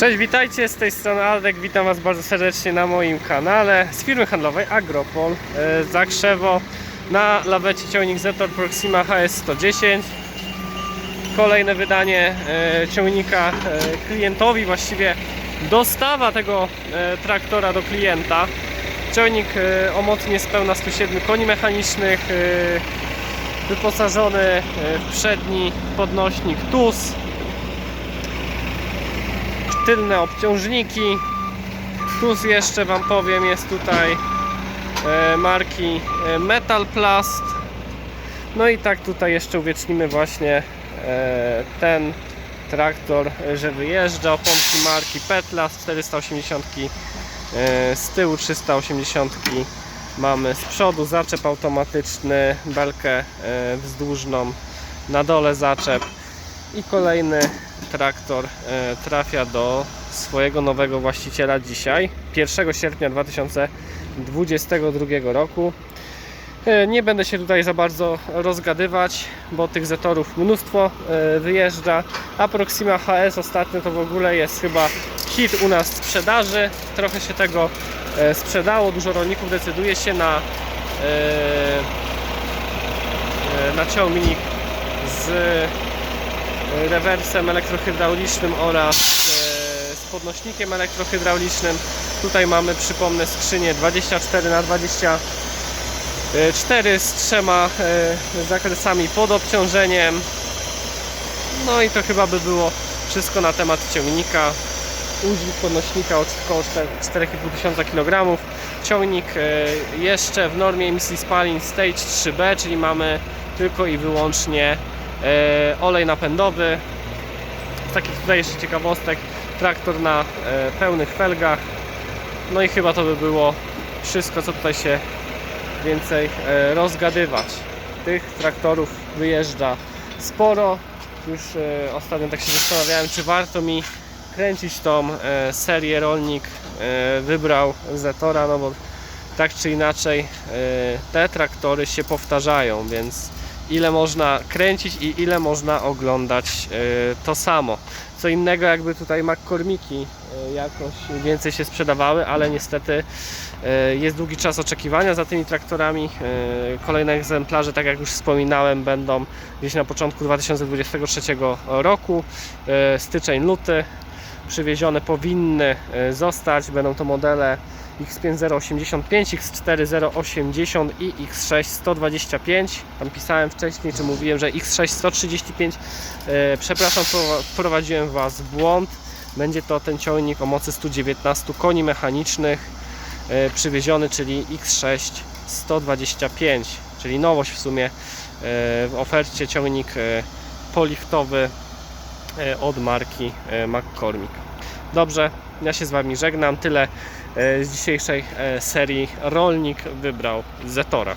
Cześć, witajcie, z tej strony Aldek, witam Was bardzo serdecznie na moim kanale z firmy handlowej Agropol e, Zakrzewo na lawecie ciągnik Zetor Proxima HS110. Kolejne wydanie e, ciągnika e, klientowi, właściwie dostawa tego traktora do klienta. Ciągnik o mocy niespełna 107 koni mechanicznych wyposażony w przedni podnośnik TUS tylne obciążniki. Plus jeszcze Wam powiem, jest tutaj e, marki e, Metal Plast. No i tak tutaj jeszcze uwiecznimy właśnie e, ten traktor, że wyjeżdża. Oponki marki Petlas 480 e, z tyłu 380 mamy z przodu zaczep automatyczny, belkę wzdłużną na dole zaczep i kolejny traktor e, trafia do swojego nowego właściciela dzisiaj, 1 sierpnia 2022 roku. E, Nie będę się tutaj za bardzo rozgadywać, bo tych zetorów mnóstwo e, wyjeżdża. A Proxima HS ostatnio to w ogóle jest chyba hit u nas sprzedaży. Trochę się tego sprzedało, dużo rolników decyduje się na, na ciągnik z rewersem elektrohydraulicznym oraz e, z podnośnikiem elektrohydraulicznym. Tutaj mamy, przypomnę, skrzynię 24 na 24 z trzema e, zakresami pod obciążeniem. No i to chyba by było wszystko na temat ciągnika. Udźwig podnośnika około 4500 kg. Ciągnik e, jeszcze w normie emisji spalin Stage 3B, czyli mamy tylko i wyłącznie olej napędowy. Z takich tutaj jeszcze ciekawostek, traktor na e, pełnych felgach. No i chyba to by było wszystko, co tutaj się więcej e, rozgadywać. Tych traktorów wyjeżdża sporo. Już e, ostatnio tak się zastanawiałem, czy warto mi kręcić tą e, serię rolnik e, wybrał Zetora, no bo tak czy inaczej e, te traktory się powtarzają, więc ile można kręcić i ile można oglądać e, to samo. Co innego jakby tutaj McCormiki e, jakoś więcej się sprzedawały, ale niestety e, jest długi czas oczekiwania za tymi traktorami. Kolejne egzemplarze, tak jak już wspominałem, będą gdzieś na początku 2023 roku. Styczeń, luty przywiezione powinny zostać. Będą to modele X5085, X4080 i X6 125. Tam pisałem wcześniej, czy mówiłem, że X6 135. E, Przepraszam, wpro- wprowadziłem Was w błąd. Będzie to ten ciągnik o mocy 119 koni mechanicznych e, przywieziony, czyli X6 125, czyli nowość w sumie e, w ofercie ciągnik e, poliftowy od marki McCormick. Dobrze, ja się z Wami żegnam. Tyle z dzisiejszej e, serii Rolnik wybrał Zetora.